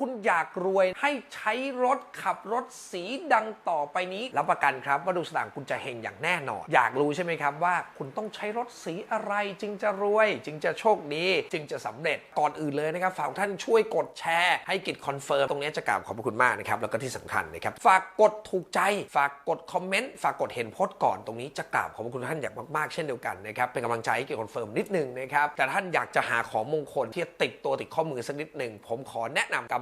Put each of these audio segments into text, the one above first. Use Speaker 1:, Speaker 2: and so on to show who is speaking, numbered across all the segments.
Speaker 1: คุณอยากรวยให้ใช้รถขับรถสีดังต่อไปนี้ รับประกันครับว่าดูสตางค์คุณจะเฮงอย่างแน่นอน อยากรู้ใช่ไหมครับว่าคุณต้องใช้รถสีอะไรจึงจะรวย จึงจะโชคดีจึงจะสำเร็จก่อนอื่นเลยนะครับฝากท่านช่วยกดแชร์ให้กิจคอนเฟิร์มตรงนี้จะกล่าวขอบพระคุณมากนะครับแล้วก็ที่สำคัญนะครับฝากกดถูกใจฝากกดคอมเมนต์ฝากกดเห็นโพสต์ก่อนตรงนี้จะกล่าวขอบพระคุณท่านอย่างมากๆเช่นเดียวกันนะครับเป็นกำลังใจให้กิจคอนเฟิร์มนิดนึงนะครับแต่ท่านอยากจะหาของมงคลที่ติดตัวติดข้อมือสักนิดหนึ่งผมขอแนะนำก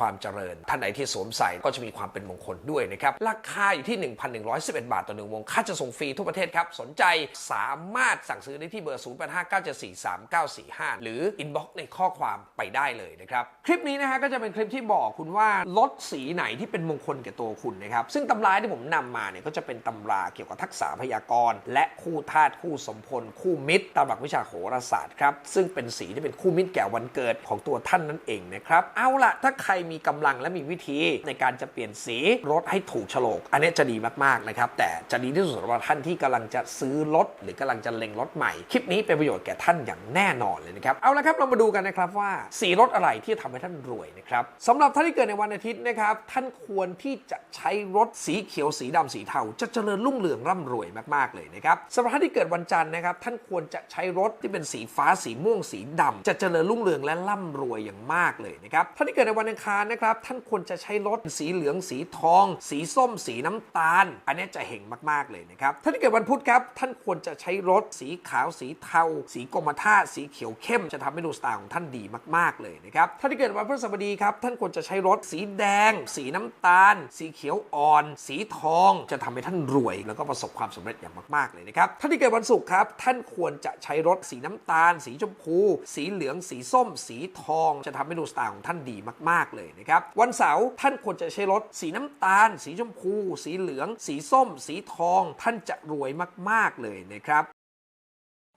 Speaker 1: ความเจริญ ท่านไหนที่สวมใส่ก็จะมีความเป็นมงคลด้วยนะครับ ราคาอยู่ที่ 1,111 บาทต่อหนึ่งวง ค่าจะส่งฟรีทั่วประเทศครับ สนใจสามารถสั่งซื้อได้ที่เบอร์ 0859743945 หรืออินบ็อกซ์ในข้อความไปได้เลยนะครับ คลิปนี้นะฮะก็จะเป็นคลิปที่บอกคุณว่ารถสีไหนที่เป็นมงคลแก่ตัวคุณนะครับ ซึ่งตำราที่ผมนำมาเนี่ยก็จะเป็นตำราเกี่ยวกับทักษะพยากรณ์ และคู่ธาตุคู่สมพล คู่มิตรตามหลักวิชาโหราศาสตร์ครับซึ่งเป็นสีที่เป็นคู่มิตรแก่วันเกิดของตัวท่านนั่นเองนะครับเอาล่ะถ้าใครมีกำลังและมีวิธีในการจะเปลี่ยนสีรถให้ถูกโฉลก อันนี้จะดีมากๆนะครับ แต่จะดีที่สุดสำหรับท่านที่กำลังจะซื้อรถ หรือกำลังจะเล็งรถใหม่ คลิปนี้เป็นประโยชน์แก่ท่านอย่างแน่นอนเลยนะครับ เอาละครับเรามาดูกันนะครับว่าสีรถอะไรที่จะทำให้ท่านรวยนะครับสำหรับท่านที่เกิดในวันอาทิตย์นะครับ ท่านควรที่จะใช้รถสีเขียวสีดำสีเทาจะเจริญรุ่งเรืองร่ำรวยมากๆเลยนะครับสำหรับท่านที่เกิดวันจันทร์นะครับ ท่านควรจะใช้รถที่เป็นสีฟ้าสีม่วงสีดำจะเจริญรุ่งเรืองและร่ำรวยอย่างมากเลยนะครับท่านที่เกิดในวันอังคารนะครับ ท่านควรจะใช้รถสีเหลืองสีทอง สีส้ม สีน้ำตาล อันนี้จะเห็งมากๆเลยนะครับท่านที่เกิดวันพุธครับท่านควรจะใช้รถสีขาวสีเทา สีกรมท่าสีเขียวเข้ม จะทำให้ดูสไตล์ของท่านดีมากๆเลยนะครับท่านที่เกิดวันพฤหัสบดีครับท่านควรจะใช้รถสีแดง สีน้ำตาล สีเขียวอ่อน สีทอง จะทำให้ท่านรวย แล้วก็ประสบความสำเร็จอย่างมากๆเลยนะครับท่านที่เกิดวันศุกร์ครับท่านควรจะใช้รถสีน้ำตาล สีชมพู สีเหลืองสีส้ม สีทอง จะทำให้ดูสไตล์ของท่านดีมากๆเลยนะครับ วันเสาร์ท่านควรจะใช้รถสีน้ำตาล สีชมพู สีเหลือง สีส้ม สีทอง ท่านจะรวยมาก ๆ เลยนะครับ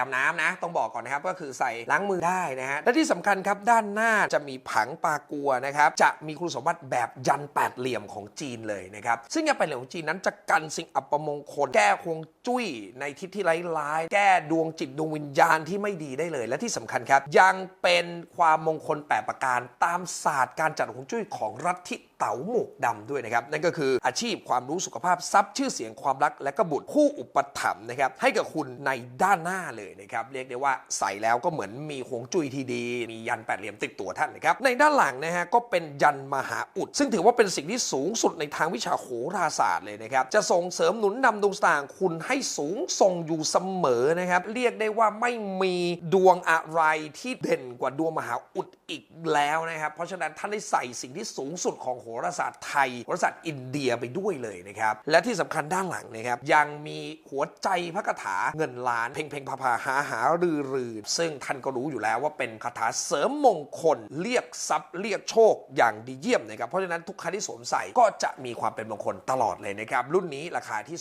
Speaker 1: ดำน้ำนะ ต้องบอกก่อนนะครับ ก็คือใส่ล้างมือได้นะฮะ และที่สำคัญครับ ด้านหน้าจะมีผังปากัวนะครับ จะมีคุณสมบัติแบบยันแปดเหลี่ยมของจีนเลยนะครับ ซึ่งยันแปดเหลี่ยมของจีนนั้นจะกันสิ่งอัปมงคล แก้ฮวงจุ้ยในทิศที่ร้ายๆ แก้ดวงจิตดวงวิญญาณที่ไม่ดีได้เลย และที่สำคัญครับ ยังเป็นความมงคลแปดประการตามศาสตร์การจัดฮวงจุ้ยของรัฐทิเต๋าหมวกดำด้วยนะครับ นั่นก็คืออาชีพความรู้สุขภาพทรัพย์ชื่อเสียงความรักและก็บุตรคู่อุปถัมภ์นะครับให้กับคุณในด้านหน้าเลยนะครับเรียกได้ว่าใส่แล้วก็เหมือนมีหวงจุ้ยทีดี มียันแปดเหลี่ยมติดตัวท่านนะครับในด้านหลังนะฮะก็เป็นยันมหาอุด ซึ่งถือว่าเป็นสิ่งที่สูงสุดในทางวิชาโหราศาสตร์เลยนะครับจะส่งเสริมหนุนนำดวงสตางคุณให้สูงส่งอยู่เสมอนะครับเรียกได้ว่าไม่มีดวงอะไรที่เด่นกว่าดวงมหาอุดอีกแล้วนะครับเพราะฉะนั้นท่านได้ใส่สิ่งที่สูงสุดของโหราศาสตร์ไทยโหราศาสตร์อินเดียไปด้วยเลยนะครับและที่สำคัญด้านหลังนะครับยังมีหัวใจพระคาถาเงินล้านเพ่งเพ่งพาพาหาหารือรือซึ่งท่านก็รู้อยู่แล้วว่าเป็นคาถาเสริมมงคล เรียกทรัพย์เรียกโชคอย่างดีเยี่ยมนะครับ เพราะฉะนั้นทุกครั้งที่สวมใส่ก็จะมีความเป็นมงคลตลอดเลยนะครับ รุ่นนี้ราคาที่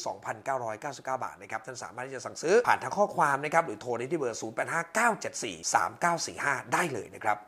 Speaker 1: 2,999 บาทนะครับ ท่านสามารถที่จะสั่งซื้อผ่านทางข้อความนะครับ หรือโทรได้ที่เบอร์ 0859743945 ได้เลยนะครับ